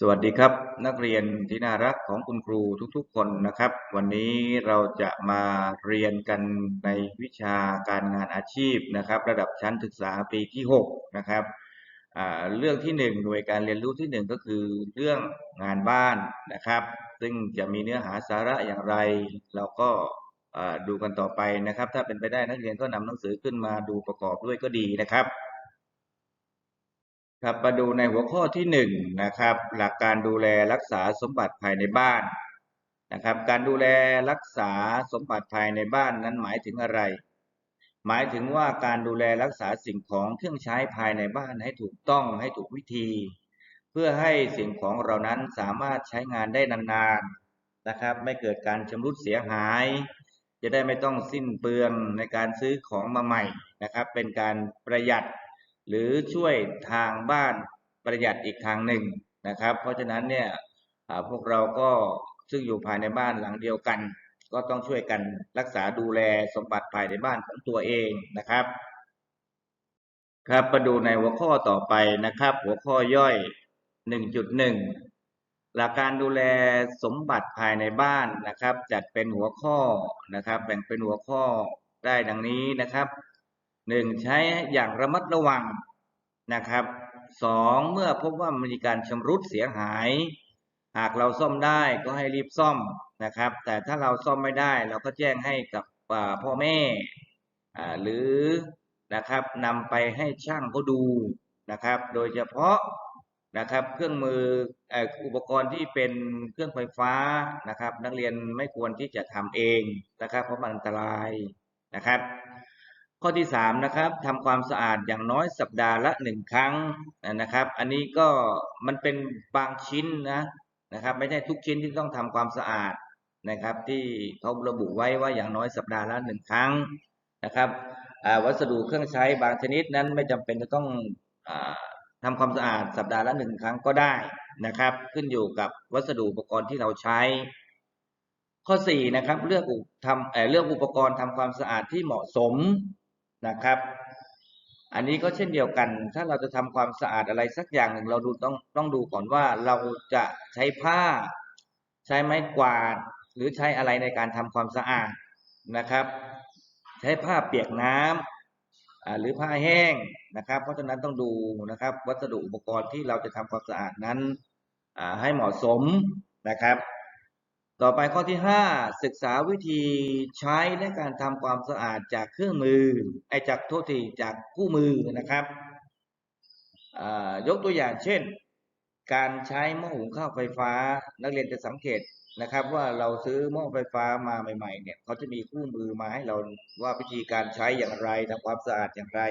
สวัสดีครับ นักเรียนที่น่ารักของคุณครูทุกๆ คนนะครับ วันนี้เราจะมาเรียนกันในวิชาการงานอาชีพนะครับ ระดับชั้นศึกษาปีที่ 6 นะครับเรื่องที่ 1 หน่วยการเรียนรู้ที่ 1 ก็คือเรื่องงานบ้านนะครับ ซึ่งจะมีเนื้อหาสาระอย่างไร เราก็ดูกันต่อไปนะครับ ถ้าเป็นไปได้นักเรียนก็นำหนังสือขึ้นมาดูประกอบด้วยก็ดีนะครับ ครับมาดูในหัวข้อที่หนึ่งนะครับ หลักการดูแลรักษาสมบัติภายในบ้านนะครับ การดูแลรักษาสมบัติภายในบ้านนั้นหมายถึงอะไร หมายถึงว่าการดูแลรักษาสิ่งของเครื่องใช้ภายในบ้านให้ถูกต้องให้ถูกวิธี เพื่อให้สิ่งของเรานั้นสามารถใช้งานได้นานๆนะครับ ไม่เกิดการชำรุดเสียหาย จะได้ไม่ต้องสิ้นเปลืองในการซื้อของมาใหม่นะครับ เป็นการประหยัด หรือช่วยทางบ้านประหยัดอีกทางหนึ่งนะครับ เพราะฉะนั้นเนี่ยพวกเราก็ซึ่งอยู่ภายในบ้านหลังเดียวกัน ก็ต้องช่วยกันรักษาดูแลสมบัติภายในบ้านของตัวเองนะครับ ครับมาดูในหัวข้อต่อไปนะครับ หัวข้อย่อย 1.1 หลักการดูแลสมบัติภายในบ้านนะครับ จัดเป็นหัวข้อนะครับ แบ่งเป็นหัวข้อได้ดังนี้นะครับ หนึ่งใช้อย่างระมัดระวังนะครับสองเมื่อพบว่ามีการชำรุดเสียหาย หากเราซ่อมได้ก็ให้รีบซ่อมนะครับ แต่ถ้าเราซ่อมไม่ได้เราก็แจ้งให้กับพ่อแม่หรือนะครับนำไปให้ช่างเขาดูนะครับ โดยเฉพาะนะครับเครื่องมืออุปกรณ์ที่เป็นเครื่องไฟฟ้านะครับ นักเรียนไม่ควรที่จะทำเองนะครับ เพราะมันอันตรายนะครับ ข้อที่สามนะครับทำความสะอาดอย่างน้อยสัปดาห์ละหนึ่งครั้งนะครับ อันนี้ก็มันเป็นบางชิ้นนะนะครับ ไม่ใช่ทุกชิ้นที่ต้องทำความสะอาดนะครับ ที่เขาระบุไว้ว่าอย่างน้อยสัปดาห์ละหนึ่งครั้งนะครับวัสดุเครื่องใช้บางชนิดนั้นไม่จำเป็นจะต้องอทำความสะอาดสัปดาห์ละหนึ่งครั้งก็ได้นะครับ ขึ้นอยู่กับวัสดุอุปกรณ์ที่เราใช้ ข้อสี่นะครับเลือกทำเลือกอุปกรณ์ทำความสะอาดที่เหมาะสม นะครับ อันนี้ก็เช่นเดียวกัน ถ้าเราจะทำความสะอาดอะไรสักอย่างหนึ่งเราดูต้องต้องดูก่อนว่าเราจะใช้ผ้า ใช้ไม้กวาด หรือใช้อะไรในการทำความสะอาดนะครับ ใช้ผ้าเปียกน้ำหรือผ้าแห้งนะครับ เพราะฉะนั้นต้องดูนะครับ วัสดุอุปกรณ์ที่เราจะทำความสะอาดนั้นให้เหมาะสมนะครับ ต่อไปข้อที่ห้าศึกษาวิธีใช้และการทำความสะอาดจากเครื่องมือไอจากโทษทีจากคู่มือนะครับยกตัวอย่างเช่น การใช้หม้อหุงข้าวไฟฟ้า นักเรียนจะสังเกตนะครับ ว่าเราซื้อหม้อไฟฟ้ามาใหม่ ๆ เนี่ยเขาจะมีคู่มือมาให้เราว่าวิธีการใช้อย่างไรทำความสะอาดอย่างไร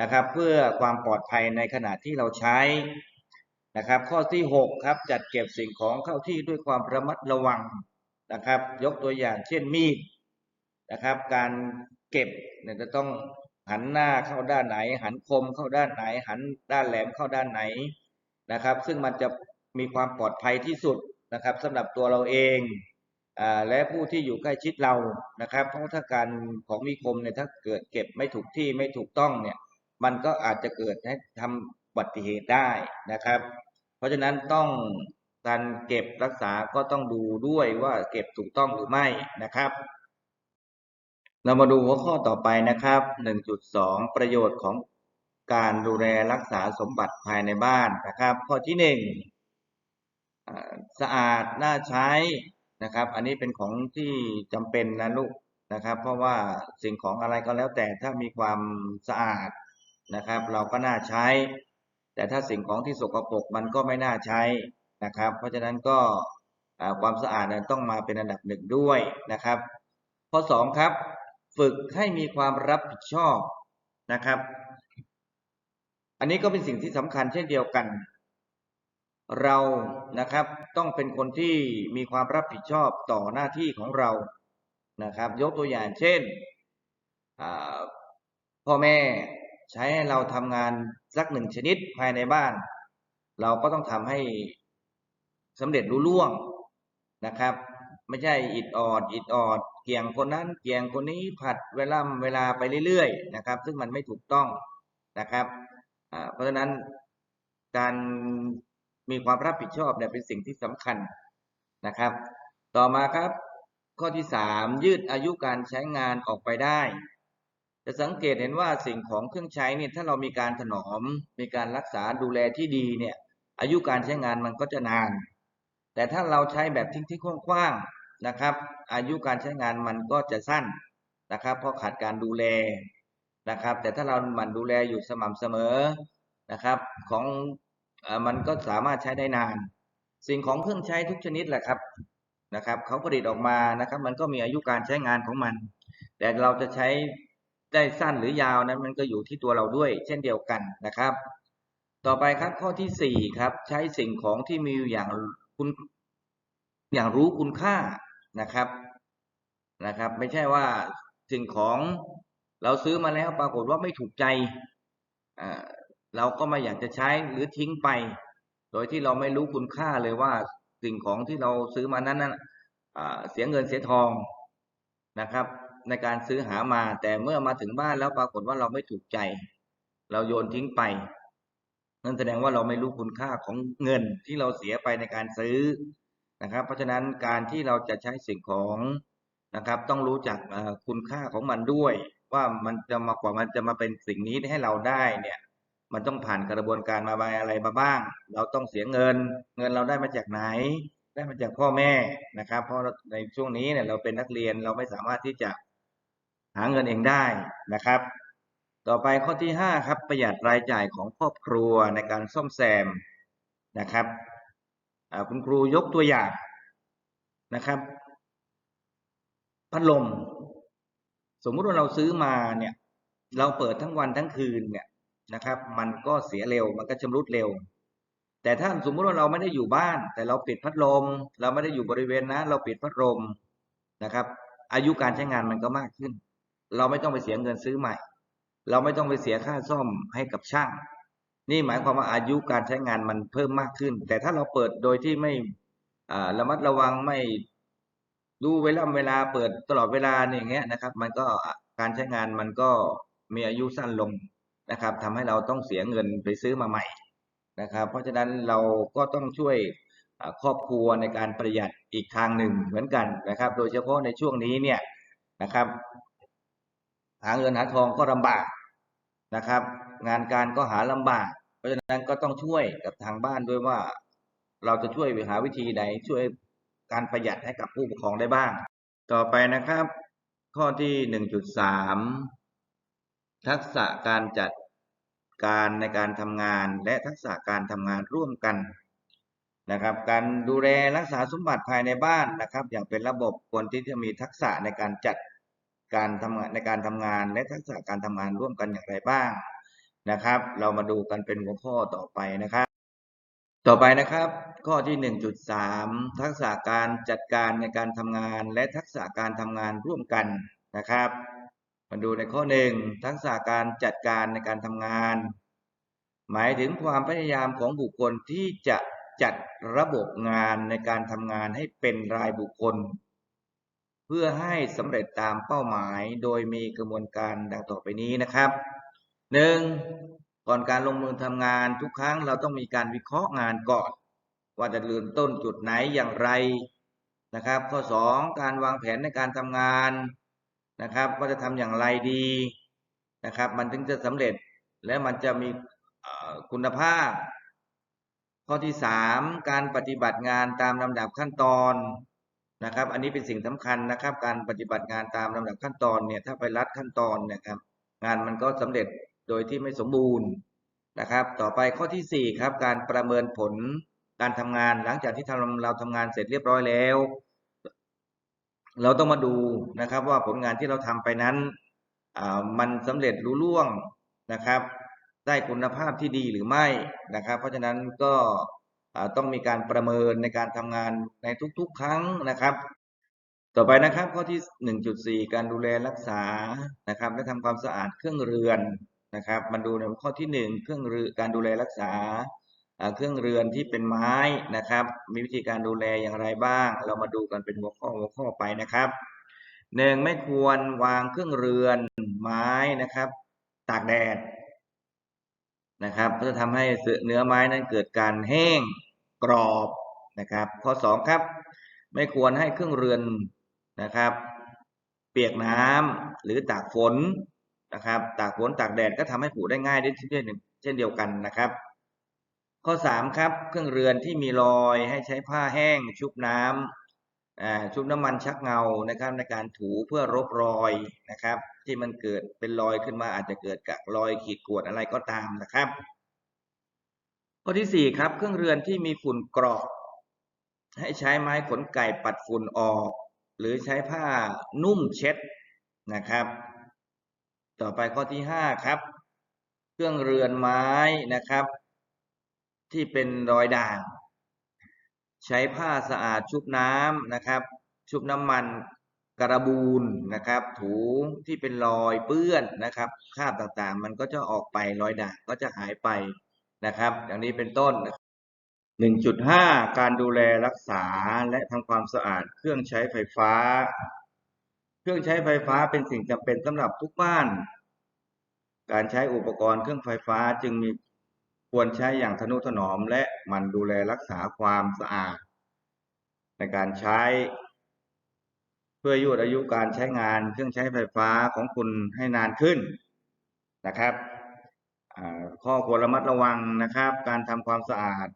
นะครับ เพื่อความปลอดภัยในขณะที่เราใช้ นะครับ ข้อที่ 6 ครับ จัดเก็บสิ่งของเข้าที่ด้วยความระมัดระวังนะครับ ยกตัวอย่างเช่นมีดนะครับ การเก็บเนี่ยจะต้องหันหน้าเข้าด้านไหน หันคมเข้าด้านไหน หันด้านแหลมเข้าด้านไหนนะครับ ซึ่งมันจะมีความปลอดภัยที่สุดนะครับสำหรับตัวเราเองอ่าและผู้ที่อยู่ใกล้ชิดเรานะครับ เพราะถ้าการของมีคมเนี่ยถ้าเกิดเก็บไม่ถูกที่ไม่ถูกต้องเนี่ย มันก็อาจจะเกิดให้ทำ บัติเหตุได้นะครับ เพราะฉะนั้นต้องการเก็บรักษาก็ต้องดูด้วยว่าเก็บถูกต้องหรือไม่นะครับ เรามาดูหัวข้อต่อไปนะครับ 1.2 ประโยชน์ของการดูแลรักษาสมบัติภายในบ้านนะครับ ข้อที่ 1 สะอาดน่าใช้นะครับ อันนี้เป็นของที่จำเป็นนะลูกนะครับ เพราะว่าสิ่งของอะไรก็แล้วแต่ถ้ามีความสะอาดนะครับ เราก็น่าใช้ แต่ถ้าสิ่งของที่สกปรกมันก็ไม่น่าใช้นะครับ เพราะฉะนั้นก็ความสะอาดต้องมาเป็นอันดับหนึ่งด้วยนะครับ ข้อสองครับ ฝึกให้มีความรับผิดชอบนะครับ อันนี้ก็เป็นสิ่งที่สำคัญเช่นเดียวกัน เรานะครับต้องเป็นคนที่มีความรับผิดชอบต่อหน้าที่ของเรานะครับ ยกตัวอย่างเช่นพ่อแม่ ใช้ให้เราทำงานสักหนึ่งชนิดภายในบ้าน เราก็ต้องทำให้สำเร็จรุ่ล่วงนะครับ ไม่ใช่อิดออด อิดออดเกี่ยงคนนั้นเกี่ยงคนนี้ผัดเวลาเวลาไปเรื่อยๆนะครับ ซึ่งมันไม่ถูกต้องนะครับเพราะฉะนั้นการมีความรับผิดชอบเนี่ยเป็นสิ่งที่สำคัญนะครับ ต่อมาครับข้อที่สามยืดอายุการใช้งานออกไปได้ จะสังเกตเห็นว่าสิ่งของเครื่องใช้เนี่ยถ้าเรามีการถนอม มีการรักษาดูแลที่ดีเนี่ย อายุการใช้งานมันก็จะนาน แต่ถ้าเราใช้แบบทิ้งที่กว้างๆนะครับ อายุการใช้งานมันก็จะสั้นนะครับ เพราะขาดการดูแลนะครับ แต่ถ้าเราหมั่นดูแลอยู่สม่ำเสมอนะครับ ของอมันก็สามารถใช้ได้นาน สิ่งของเครื่องใช้ทุกชนิดแหละครับนะครับเขาผลิตออกมานะครับ มันก็มีอายุการใช้งานของมัน แต่เราจะใช้ ได้สั้นหรือยาวนั้นมันก็อยู่ที่ตัวเราด้วยเช่นเดียวกันนะครับ ต่อไปครับข้อที่สี่ครับ ใช้สิ่งของที่มีอยู่อย่างคุณอย่างรู้คุณค่านะครับนะครับ ไม่ใช่ว่าสิ่งของเราซื้อมาแล้วปรากฏว่าไม่ถูกใจเราก็ไม่อยากจะใช้หรือทิ้งไป โดยที่เราไม่รู้คุณค่าเลยว่าสิ่งของที่เราซื้อมานั้นนั้นเสียเงินเสียทองนะครับ ในการซื้อหามา แต่เมื่อมาถึงบ้านแล้วปรากฏว่าเราไม่ถูกใจ เราโยนทิ้งไป นั่นแสดงว่าเราไม่รู้คุณค่าของเงินที่เราเสียไปในการซื้อนะครับ เพราะฉะนั้นการที่เราจะใช้สิ่งของนะครับ ต้องรู้จักคุณค่าของมันด้วย ว่ามันจะมากว่ามันจะมาเป็นสิ่งนี้ให้เราได้เนี่ยมันต้องผ่านกระบวนการมาบายอะไรมาบ้าง เราต้องเสียเงิน เงินเราได้มาจากไหน ได้มาจากพ่อแม่นะครับ เพราะในช่วงนี้เนี่ยเราเป็นนักเรียนเราไม่สามารถที่จะ หาเงินเองได้นะครับ ต่อไปข้อที่ห้าครับ ประหยัดรายจ่ายของครอบครัวในการซ่อมแซมนะครับคุณครูยกตัวอย่างนะครับ พัดลม สมมุติว่าเราซื้อมาเนี่ยเราเปิดทั้งวันทั้งคืนเนี่ยนะครับ มันก็เสียเร็วมันก็ชำรุดเร็ว แต่ถ้าสมมุติว่าเราไม่ได้อยู่บ้าน แต่เราปิดพัดลม เราไม่ได้อยู่บริเวณนั้นเราปิดพัดลมนะครับ อายุการใช้งานมันก็มากขึ้น เราไม่ต้องไปเสียเงินซื้อใหม่ เราไม่ต้องไปเสียค่าซ่อมให้กับช่าง นี่หมายความว่าอายุการใช้งานมันเพิ่มมากขึ้น แต่ถ้าเราเปิดโดยที่ไม่ระมัดระวังไม่ดูเวลาเวลาเปิดตลอดเวลาเนี่ยอย่างเงี้ยนะครับ มันก็การใช้งานมันก็มีอายุสั้นลงนะครับทำให้เราต้องเสียเงินไปซื้อมาใหม่นะครับ เพราะฉะนั้นเราก็ต้องช่วยครอบครัวในการประหยัดอีกทางหนึ่งเหมือนกันนะครับ โดยเฉพาะในช่วงนี้เนี่ยนะครับ หาเงินหาทองก็ลำบากนะครับ งานการก็หาลำบาก เพราะฉะนั้นก็ต้องช่วยกับทางบ้านด้วยว่า เราจะช่วยหาวิธีใดช่วยการประหยัดให้กับผู้ปกครองได้บ้าง ต่อไปนะครับ ข้อที่หนึ่งจุดสามทักษะการจัดการในการทำงานและทักษะการทำงานร่วมกันนะครับ การดูแลรักษาสมบัติภายในบ้านนะครับ อย่างเป็นระบบควรที่จะมีทักษะในการจัด การทำงานในการทำงานและทักษะการทำงานร่วมกันอย่างไรบ้างนะครับ เรามาดูกันเป็นหัวข้อต่อไปนะครับ ต่อไปนะครับ ข้อที่หนึ่งจุดสามทักษะการจัดการในการทำงาน และทักษะการทำงานร่วมกันนะครับ มาดูในข้อหนึ่งทักษะการจัดการในการทำงาน หมายถึงความพยายามของบุคคลที่จะจัดระบบงานในการทำงานให้เป็นรายบุคคล พื่อให้สำเร็จตามเป้าหมายโดยมีกระบวนการดังต่อไปนี้นะครับหนึ่งก่อนการลงมือทำงานทุกครั้งเราต้องมีการวิเคราะห์งานก่อน ว่าจะเริ่มต้นจุดไหนอย่างไรนะครับ ข้อสองการวางแผนในการทำงานนะครับว่าจะทำอย่างไรดีนะครับ มันถึงจะสำเร็จและมันจะมีคุณภาพ ข้อที่สามการปฏิบัติงานตามลำดับขั้นตอน นะครับ อันนี้เป็นสิ่งสำคัญนะครับ การปฏิบัติงานตามลำดับขั้นตอนเนี่ยถ้าไปรัดขั้นตอนเนะครับ งานมันก็สำเร็จโดยที่ไม่สมบูรณ์นะครับ ต่อไปข้อที่สี่ครับ การประเมินผลการทำงานหลังจากที่ทำเราทำงานเสร็จเรียบร้อยแล้ว เราต้องมาดูนะครับว่าผลงานที่เราทำไปนั้นอ่ามันสำเร็จรุ่ล่วงนะครับ ได้คุณภาพที่ดีหรือไม่นะครับ เพราะฉะนั้นก็ ต้องมีการประเมินในการทำงานในทุกๆ ครั้งนะครับ ต่อไปนะครับข้อที่หนึ่งจุดสี่การดูแลรักษานะครับและทำความสะอาดเครื่องเรือนนะครับมาดูในข้อที่หนึ่งเครื่องเรือการดูแลรักษาอ่าเครื่องเรือนที่เป็นไม้นะครับ มีวิธีการดูแลอย่างไรบ้าง เรามาดูกันเป็นหัวข้อหัวข้อไปนะครับหนึ่งไม่ควรวางเครื่องเรือนไม้นะครับ ตากแดด นะครับก็จะทำให้เนื้อไม้นั้นเกิดการแห้งกรอบนะครับ ข้อสองครับ ไม่ควรให้เครื่องเรือนนะครับ เปียกน้ำหรือตากฝนนะครับ ตากฝนตากแดดก็ทำให้ผุได้ง่ายได้เช่นเช่นเดียวกันนะครับ ข้อสามครับ เครื่องเรือนที่มีรอยให้ใช้ผ้าแห้งชุบน้ำอ่า ชุบน้ำมันชักเงานะครับในการถูเพื่อรบรอยนะครับ ที่มันเกิดเป็นรอยขึ้นมาอาจจะเกิดกับรอยขีดข่วนอะไรก็ตามนะครับ ข้อที่สี่ครับเครื่องเรือนที่มีฝุ่นกราะให้ใช้ไม้ขนไก่ปัดฝุ่นออก หรือใช้ผ้านุ่มเช็ดนะครับ ต่อไปข้อที่ห้าครับ เครื่องเรือนไม้นะครับ ที่เป็นรอยด่าง ใช้ผ้าสะอาดชุบน้ำนะครับ ชุบน้ำมันกระบูนนะครับ ถูที่เป็นรอยเปื้อนนะครับคราบต่างๆ มันก็จะออกไปรอยด่างก็จะหายไปนะครับอย่างนี้เป็นต้น 1.5 การดูแลรักษาและทำความสะอาดเครื่องใช้ไฟฟ้า เครื่องใช้ไฟฟ้าเป็นสิ่งจำเป็นสำหรับทุกบ้าน การใช้อุปกรณ์เครื่องไฟฟ้าจึงมี ควรใช้อย่างทนุถนอมและมันดูแลรักษาความสะอาด ในการใช้ เพื่อยืดอายุการใช้งานเครื่องใช้ไฟฟ้าของคุณให้นานขึ้นนะครับข้อควรระมัดระวังนะครับ การทำความสะอาด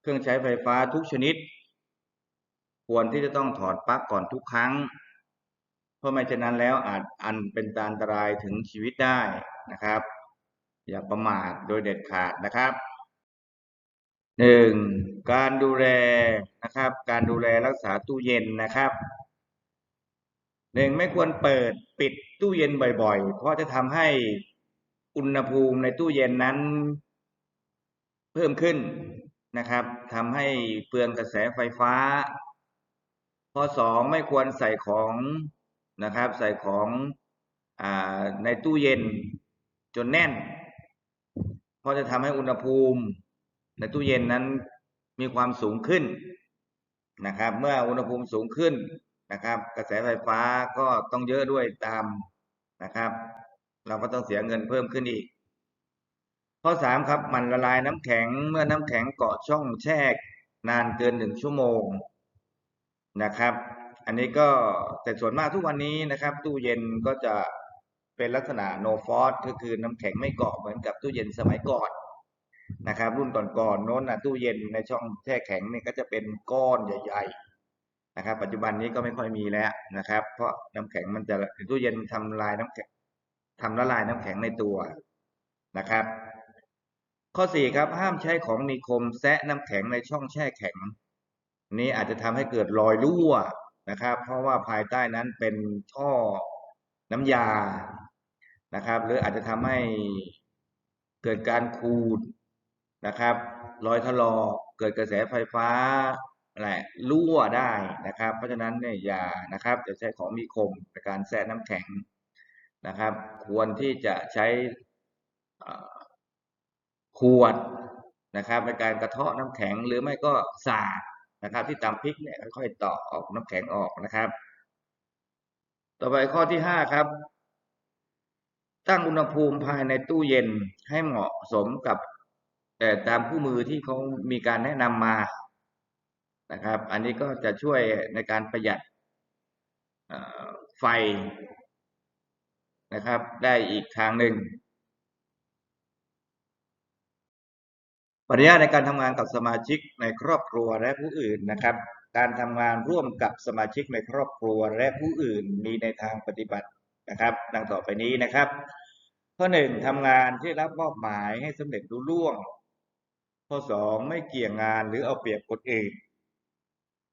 เครื่องใช้ไฟฟ้าทุกชนิด ควรที่จะต้องถอดปลั๊กก่อนทุกครั้ง เพราะไม่เช่นนั้นแล้วอาจอันเป็นอันตรายถึงชีวิตได้นะครับ อย่าประมาทโดยเด็ดขาดนะครับหนึ่งการดูแลนะครับ การดูแลรักษาตู้เย็นนะครับหนึ่งไม่ควรเปิดปิดตู้เย็นบ่อยๆ เพราะจะทำให้อุณหภูมิในตู้เย็นนั้น เพิ่มขึ้นนะครับทำให้เปลืองกระแสไฟฟ้า ข้อสองไม่ควรใส่ของนะครับ ใส่ของอในตู้เย็นจนแน่น ราะจะทำให้อุณหภูมิ ในตู้เย็นนั้นมีความสูงขึ้นนะครับ เมื่ออุณหภูมิสูงขึ้นนะครับ กระแสไฟฟ้าก็ต้องเยอะด้วยตามนะครับ เราก็ต้องเสียเงินเพิ่มขึ้นอีก ข้อสามครับมันละลายน้ำแข็งเมื่อน้ำแข็งเกาะช่องแช่นานเกินหนึ่งชั่วโมงนะครับ อันนี้ก็แต่ส่วนมากทุกวันนี้นะครับ ตู้เย็นก็จะ เป็นลักษณะ no frost ก็คือน้ำแข็งไม่เกาะเหมือนกับตู้เย็นสมัยก่อนนะครับ รุ่นก่อนๆโน้นนะตู้เย็นในช่องแช่แข็งนี่ก็จะเป็นก้อนใหญ่ๆนะครับ ปัจจุบันนี้ก็ไม่ค่อยมีแล้วนะครับ เพราะน้ำแข็งมันจะตู้เย็นทำลายน้ำแข็งทำละลายน้ำแข็งในตัวนะครับ ข้อสี่ครับห้ามใช้ของมีคมแซะน้ำแข็งในช่องแช่แข็ง นี้อาจจะทำให้เกิดรอยรั่วนะครับ เพราะว่าภายใต้นั้นเป็นท่อน้ำยา นะครับ หรืออาจจะทำให้เกิดการขูดนะครับรอยถลอกเกิดกระแสไฟฟ้าแหละรั่วได้นะครับ เพราะฉะนั้นเนี่ยอย่านะครับจะใช้ของมีคมในการแซะน้ำแข็งนะครับ ควรที่จะใช้ขวดนะครับในการกระเทาะน้ำแข็งหรือไม่ก็สาดนะครับ ที่ตำพริกเนี่ยค่อยๆตอกออกน้ำแข็งออกนะครับ ต่อไปข้อที่ห้าครับ ตั้งอุณหภูมิภายในตู้เย็นให้เหมาะสมกับแต่ตามคู่มือที่เขามีการแนะนำมานะครับ อันนี้ก็จะช่วยในการประหยัดไฟนะครับ ได้อีกทางหนึ่งปริญญาในการทำงานกับสมาชิกในครอบครัวและผู้อื่นนะครับ การทำงานร่วมกับสมาชิกในครอบครัวและผู้อื่นมีในทางปฏิบัติ นะครับ ดังต่อไปนี้นะครับ ข้อหนึ่งทำงานที่รับมอบหมายให้สำเร็จรุ่ล่วง ข้อสองไม่เกี่ยงงานหรือเอาเปรียบคนอื่น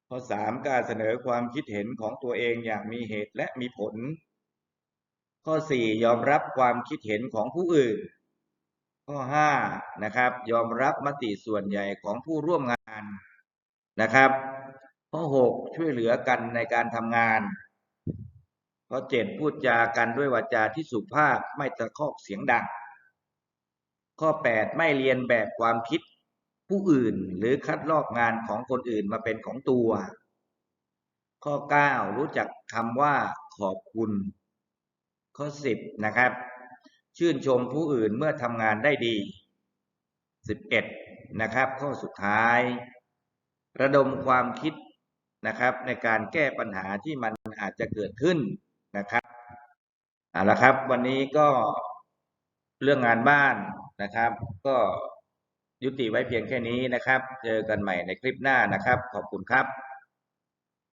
ข้อสามการเสนอความคิดเห็นของตัวเองอย่างมีเหตุและมีผล ข้อสี่ยอมรับความคิดเห็นของผู้อื่น ข้อห้านะครับ ยอมรับมติส่วนใหญ่ของผู้ร่วมงานนะครับ ข้อหกช่วยเหลือกันในการทำงาน ข้อเจ็ดพูดจากันด้วยวาจาที่สุภาพไม่ตะคอกเสียงดัง ข้อแปดไม่เรียนแบบความคิดผู้อื่นหรือคัดลอกงานของคนอื่นมาเป็นของตัว ข้อเก้ารู้จักคำว่าขอบคุณ ข้อสิบนะครับ ชื่นชมผู้อื่นเมื่อทำงานได้ดี 11 นะครับ ข้อสุดท้าย ระดมความคิดนะครับในการแก้ปัญหาที่มันอาจจะเกิดขึ้น นะครับเอาละครับ วันนี้ก็เรื่องงานบ้านนะครับ ก็ยุติไว้เพียงแค่นี้นะครับ เจอกันใหม่ในคลิปหน้านะครับ ขอบคุณครับ